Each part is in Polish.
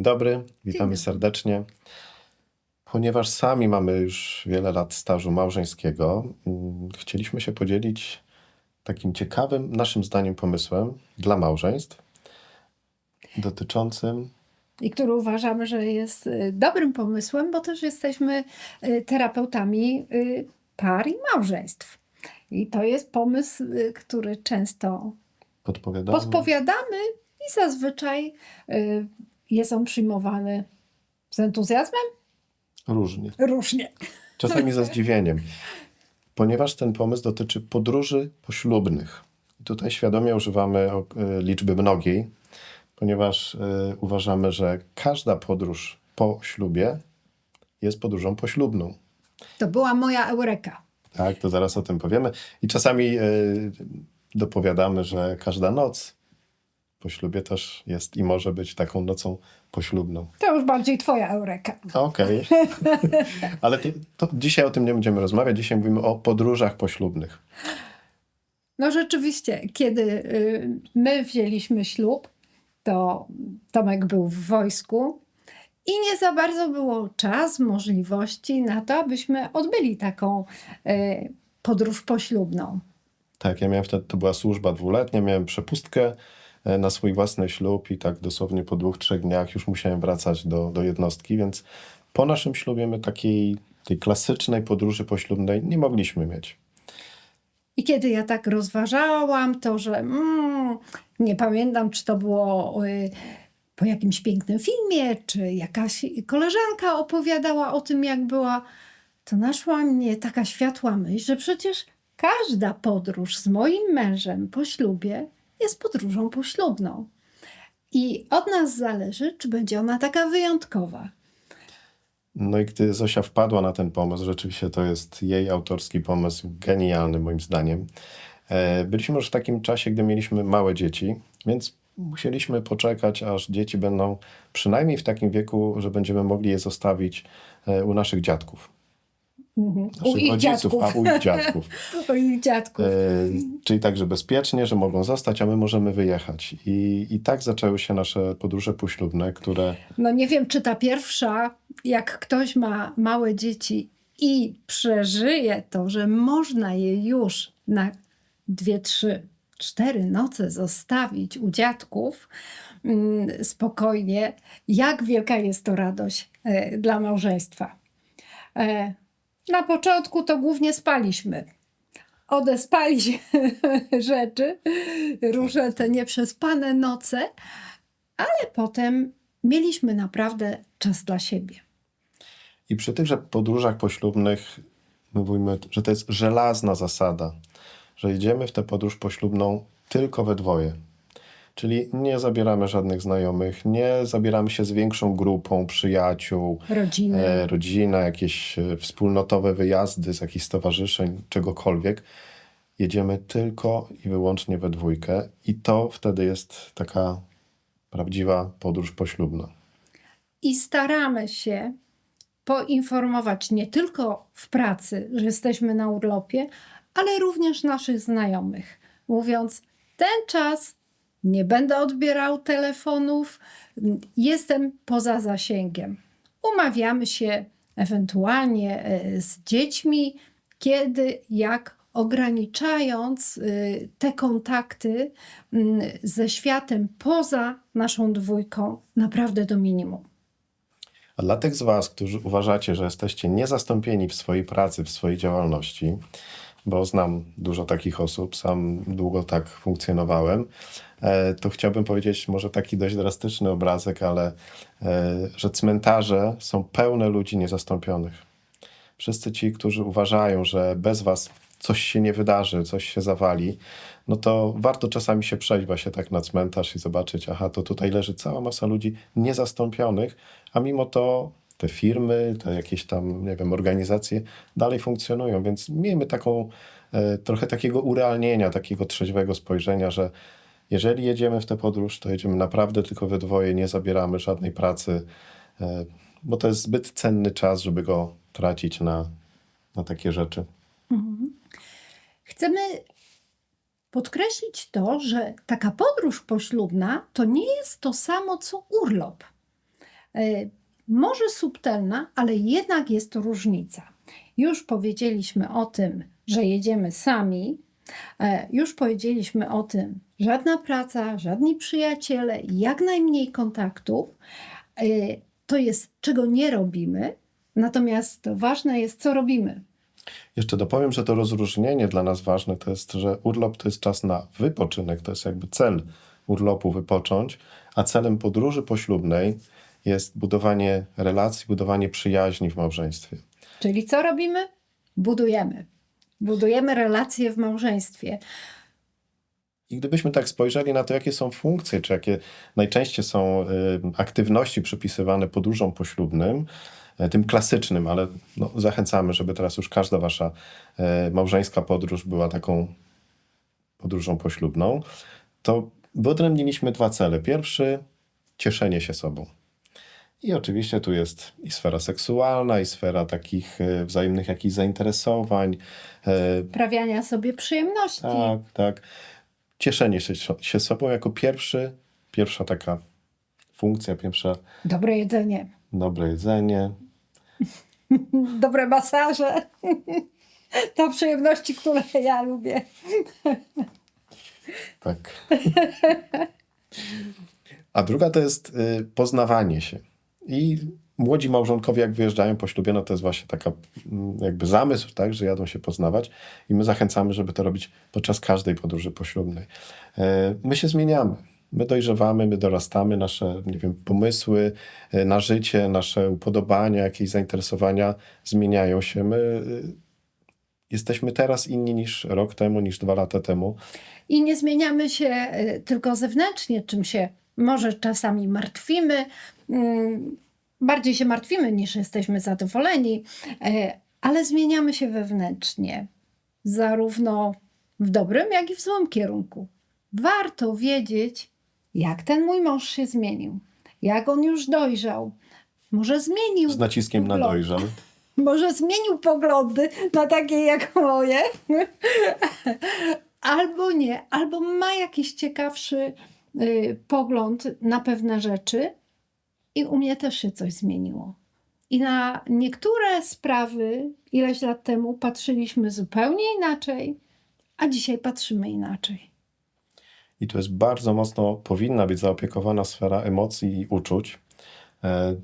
Dzień dobry, witamy dobry. serdecznie. Ponieważ sami mamy już wiele lat stażu małżeńskiego, mm, chcieliśmy się podzielić takim ciekawym, naszym zdaniem, pomysłem dla małżeństw dotyczącym I który uważamy, że jest y, dobrym pomysłem, bo też jesteśmy y, terapeutami y, par i małżeństw. I to jest pomysł, który często podpowiadamy. podpowiadamy i zazwyczaj jest on przyjmowany z entuzjazmem Różnie. różnie. Czasami ze zdziwieniem, ponieważ ten pomysł dotyczy podróży poślubnych. Tutaj świadomie używamy y, liczby mnogiej, ponieważ y, uważamy, że każda podróż po ślubie jest podróżą poślubną. To była moja eureka. Tak, to zaraz o tym powiemy. I czasami y, dopowiadamy, że każda noc po ślubie też jest i może być taką nocą poślubną. To już bardziej twoja eureka. Okej. Ale to, to dzisiaj o tym nie będziemy rozmawiać. Dzisiaj mówimy o podróżach poślubnych. No rzeczywiście, kiedy y, my wzięliśmy ślub, to Tomek był w wojsku i nie za bardzo było czas, możliwości na to, abyśmy odbyli taką y, podróż poślubną. Tak, ja miałem wtedy, to była służba dwuletnia, miałem przepustkę na swój własny ślub i tak dosłownie po dwóch, trzech dniach już musiałem wracać do, do jednostki, więc po naszym ślubie my takiej tej klasycznej podróży poślubnej nie mogliśmy mieć. I kiedy ja tak rozważałam to, że mm, nie pamiętam, czy to było y, po jakimś pięknym filmie, czy jakaś koleżanka opowiadała o tym, jak była, to naszła mnie taka światła myśl, że przecież każda podróż z moim mężem po ślubie jest podróżą poślubną. I od nas zależy, czy będzie ona taka wyjątkowa. No i gdy Zosia wpadła na ten pomysł, rzeczywiście to jest jej autorski pomysł, genialny moim zdaniem. E, Byliśmy już w takim czasie, gdy mieliśmy małe dzieci, więc musieliśmy poczekać, aż dzieci będą przynajmniej w takim wieku, że będziemy mogli je zostawić e, u naszych dziadków. Mhm. U ich rodziców, dziadków. a u ich dziadków. U ich dziadków. E, czyli także bezpiecznie, że mogą zostać, a my możemy wyjechać. I, I tak zaczęły się nasze podróże poślubne, które No nie wiem, czy ta pierwsza, jak ktoś ma małe dzieci i przeżyje to, że można je już na dwie, trzy, cztery noce zostawić u dziadków mm, spokojnie, jak wielka jest to radość e, dla małżeństwa. E, na początku to głównie spaliśmy. Odespali się rzeczy, różne te nieprzespane noce, ale potem mieliśmy naprawdę czas dla siebie. I przy tychże podróżach poślubnych mówimy, że to jest żelazna zasada, że idziemy w tę podróż poślubną tylko we dwoje. Czyli nie zabieramy żadnych znajomych, nie zabieramy się z większą grupą przyjaciół, Rodziny. e, rodzina, jakieś e, wspólnotowe wyjazdy z jakichś stowarzyszeń, czegokolwiek. Jedziemy tylko i wyłącznie we dwójkę i to wtedy jest taka prawdziwa podróż poślubna. I staramy się poinformować nie tylko w pracy, że jesteśmy na urlopie, ale również naszych znajomych, mówiąc: Ten czas nie będę odbierał telefonów, jestem poza zasięgiem. Umawiamy się ewentualnie e, z dziećmi, kiedy, jak ograniczając y, te kontakty mm, ze światem poza naszą dwójką naprawdę do minimum. A dla tych z Was, którzy uważacie, że jesteście niezastąpieni w swojej pracy, w swojej działalności, bo znam dużo takich osób, sam długo tak funkcjonowałem, e, to chciałbym powiedzieć może taki dość drastyczny obrazek, ale e, że cmentarze są pełne ludzi niezastąpionych. Wszyscy ci, którzy uważają, że bez Was coś się nie wydarzy, coś się zawali, no to warto czasami się przejść właśnie tak na cmentarz i zobaczyć, aha, to tutaj leży cała masa ludzi niezastąpionych, a mimo to te firmy, te jakieś tam, nie wiem, organizacje dalej funkcjonują, więc miejmy taką, e, trochę takiego urealnienia, takiego trzeźwego spojrzenia, że jeżeli jedziemy w tę podróż, to jedziemy naprawdę tylko we dwoje, nie zabieramy żadnej pracy, e, bo to jest zbyt cenny czas, żeby go tracić na, na takie rzeczy. Chcemy podkreślić to, że taka podróż poślubna to nie jest to samo co urlop. Może subtelna, ale jednak jest różnica. Już powiedzieliśmy o tym, że jedziemy sami, e, już powiedzieliśmy o tym, żadna praca, żadni przyjaciele, jak najmniej kontaktów. E, To jest, czego nie robimy, natomiast ważne jest, co robimy. Jeszcze dopowiem, że to rozróżnienie dla nas ważne to jest, że urlop to jest czas na wypoczynek, to jest jakby cel urlopu wypocząć, a celem podróży poślubnej jest budowanie relacji, budowanie przyjaźni w małżeństwie. Czyli co robimy? Budujemy. Budujemy relacje w małżeństwie. I gdybyśmy tak spojrzeli na to, jakie są funkcje, czy jakie najczęściej są y, aktywności przypisywane podróżom poślubnym, y, tym klasycznym, ale no, zachęcamy, żeby teraz już każda wasza y, małżeńska podróż była taką podróżą poślubną, to wyodrębniliśmy dwa cele. Pierwszy, cieszenie się sobą. I oczywiście tu jest i sfera seksualna, i sfera takich y, wzajemnych jakichś zainteresowań, y, Prawiania sobie przyjemności. tak, tak. Cieszenie się, się sobą jako pierwszy, pierwsza taka funkcja, pierwsza Dobre jedzenie. dobre jedzenie. Dobre masaże. To przyjemności, które ja lubię. Tak. A druga to jest y, poznawanie się. I młodzi małżonkowie, jak wyjeżdżają po ślubie, no to jest właśnie taka mm, jakby zamysł, tak, że jadą się poznawać i my zachęcamy, żeby to robić podczas każdej podróży poślubnej. E, My się zmieniamy. My dojrzewamy, my dorastamy, nasze, nie wiem, pomysły e, na życie, nasze upodobania, jakieś zainteresowania zmieniają się. My y, jesteśmy teraz inni niż rok temu, niż dwa lata temu. I nie zmieniamy się tylko zewnętrznie, czym się może czasami martwimy. Mm, Bardziej się martwimy niż jesteśmy zadowoleni, e, ale zmieniamy się wewnętrznie, zarówno w dobrym, jak i w złym kierunku. Warto wiedzieć, jak ten mój mąż się zmienił, jak on już dojrzał. Może zmienił Z naciskiem na dojrzał. może zmienił poglądy na takie jak moje, albo nie, albo ma jakiś ciekawszy y, pogląd na pewne rzeczy i u mnie też się coś zmieniło. I na niektóre sprawy ileś lat temu patrzyliśmy zupełnie inaczej, a dzisiaj patrzymy inaczej. I tu jest bardzo mocno, powinna być zaopiekowana sfera emocji i uczuć. E,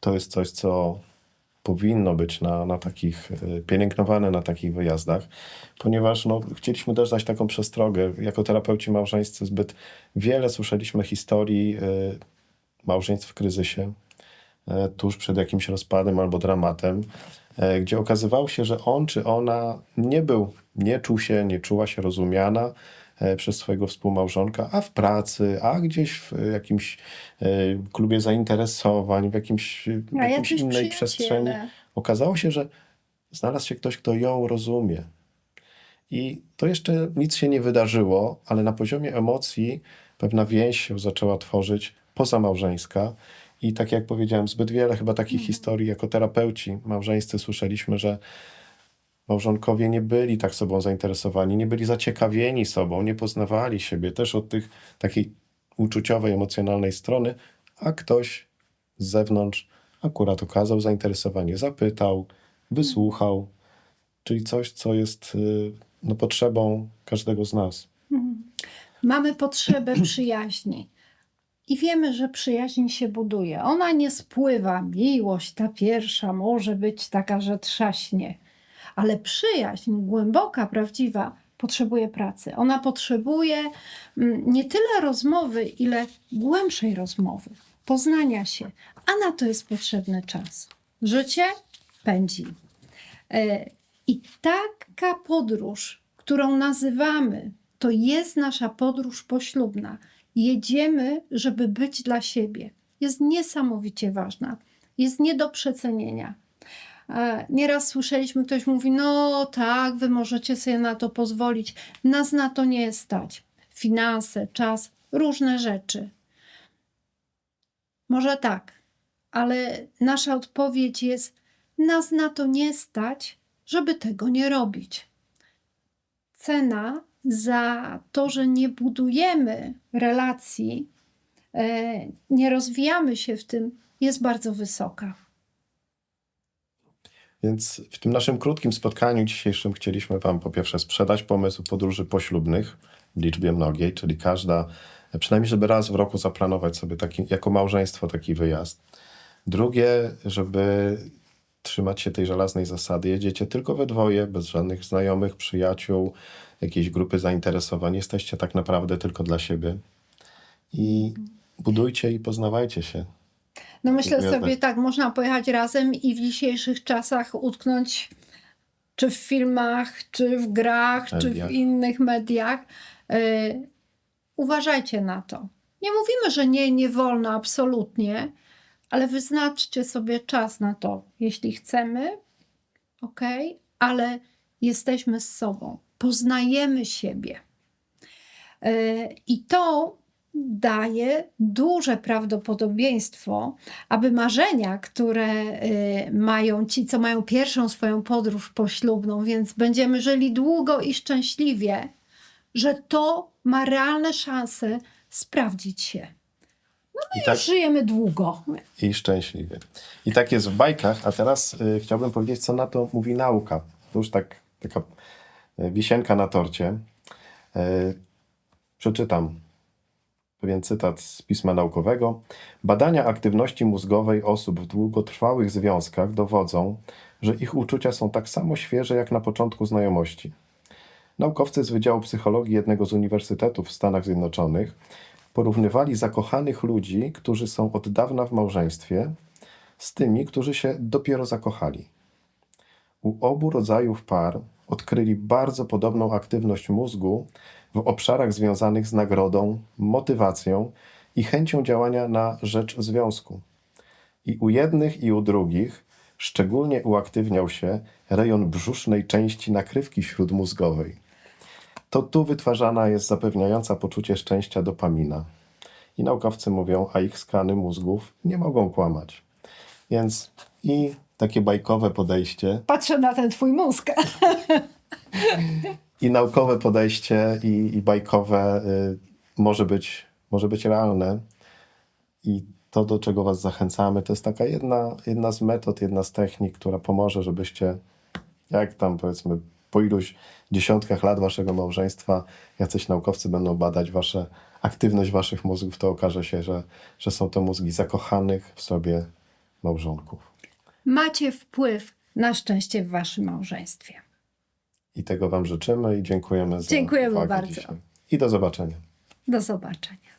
To jest coś, co powinno być na, na takich, e, pielęgnowane na takich wyjazdach, ponieważ no, chcieliśmy też dać taką przestrogę. Jako terapeuci małżeńscy zbyt wiele słyszeliśmy historii e, małżeństw w kryzysie, e, tuż przed jakimś rozpadem albo dramatem, e, gdzie okazywało się, że on czy ona nie był, nie czuł się, nie czuła się rozumiana e, przez swojego współmałżonka, a w pracy, a gdzieś w jakimś klubie zainteresowań, w, jakimś, w jacyś innej przestrzeni, okazało się, że znalazł się ktoś, kto ją rozumie. I to jeszcze nic się nie wydarzyło, ale na poziomie emocji pewna więź się zaczęła tworzyć pozamałżeńska. I tak jak powiedziałem, zbyt wiele chyba takich historii jako terapeuci małżeńscy słyszeliśmy, że małżonkowie nie byli tak sobą zainteresowani, nie byli zaciekawieni sobą, nie poznawali siebie też od tych takiej uczuciowej, emocjonalnej strony, a ktoś z zewnątrz akurat okazał zainteresowanie, zapytał, wysłuchał, czyli coś, co jest y, no, potrzebą każdego z nas. Mamy potrzebę przyjaźni. I wiemy, że przyjaźń się buduje. Ona nie spływa. Miłość ta pierwsza może być taka, że trzaśnie. Ale przyjaźń głęboka, prawdziwa, potrzebuje pracy. Ona potrzebuje mm, nie tyle rozmowy, ile głębszej rozmowy, poznania się. A na to jest potrzebny czas. Życie pędzi. E, I taka podróż, którą nazywamy, to jest nasza podróż poślubna. Jedziemy, żeby być dla siebie. Jest niesamowicie ważna. Jest nie do przecenienia. E, Nieraz słyszeliśmy, ktoś mówi: No tak, wy możecie sobie na to pozwolić. Nas na to nie stać. Finanse, czas, różne rzeczy. Może tak, ale nasza odpowiedź jest: Nas na to nie stać, żeby tego nie robić. Cena za to, że nie budujemy relacji, e, nie rozwijamy się w tym, jest bardzo wysoka. Więc w tym naszym krótkim spotkaniu dzisiejszym chcieliśmy Wam po pierwsze sprzedać pomysł podróży poślubnych w liczbie mnogiej, czyli każda, przynajmniej żeby raz w roku zaplanować sobie taki, jako małżeństwo taki wyjazd. Drugie, żeby trzymać się tej żelaznej zasady. Jedziecie tylko we dwoje, bez żadnych znajomych, przyjaciół, jakiejś grupy zainteresowań. Jesteście tak naprawdę tylko dla siebie. I budujcie i poznawajcie się. No myślę sobie tak, można pojechać razem i w dzisiejszych czasach utknąć czy w filmach, czy w grach, czy Mediach. w innych mediach. Y, uważajcie na to. Nie mówimy, że nie, nie wolno, absolutnie, ale wyznaczcie sobie czas na to, jeśli chcemy, ok, ale jesteśmy z sobą, poznajemy siebie. Y, I to daje duże prawdopodobieństwo, aby marzenia, które y, mają ci, co mają pierwszą swoją podróż poślubną, więc będziemy żyli długo i szczęśliwie, że to ma realne szanse sprawdzić się. I tak, Żyjemy długo. i szczęśliwie. I tak jest w bajkach, a teraz y, chciałbym powiedzieć, co na to mówi nauka. To już tak, taka y, wisienka na torcie. Y, przeczytam pewien cytat z pisma naukowego. Badania aktywności mózgowej osób w długotrwałych związkach dowodzą, że ich uczucia są tak samo świeże jak na początku znajomości. Naukowcy z Wydziału Psychologii jednego z uniwersytetów w Stanach Zjednoczonych porównywali zakochanych ludzi, którzy są od dawna w małżeństwie, z tymi, którzy się dopiero zakochali. U obu rodzajów par odkryli bardzo podobną aktywność mózgu w obszarach związanych z nagrodą, motywacją i chęcią działania na rzecz związku. I u jednych, i u drugich szczególnie uaktywniał się rejon brzusznej części nakrywki śródmózgowej. To tu wytwarzana jest zapewniająca poczucie szczęścia dopamina. I naukowcy mówią, a ich skany mózgów nie mogą kłamać. Więc i takie bajkowe podejście, Patrzę na ten twój mózg. i naukowe podejście, i, i bajkowe y, może, być, może być realne. I to, do czego Was zachęcamy, to jest taka jedna, jedna z metod, jedna z technik, która pomoże, żebyście, jak tam powiedzmy, po iluś dziesiątkach lat Waszego małżeństwa, jacyś naukowcy będą badać wasze, aktywność Waszych mózgów, to okaże się, że, że są to mózgi zakochanych w sobie małżonków. Macie wpływ na szczęście w waszym małżeństwie. I tego Wam życzymy i dziękujemy za Dziękujemy uwagę bardzo. dzisiaj. I do zobaczenia. Do zobaczenia.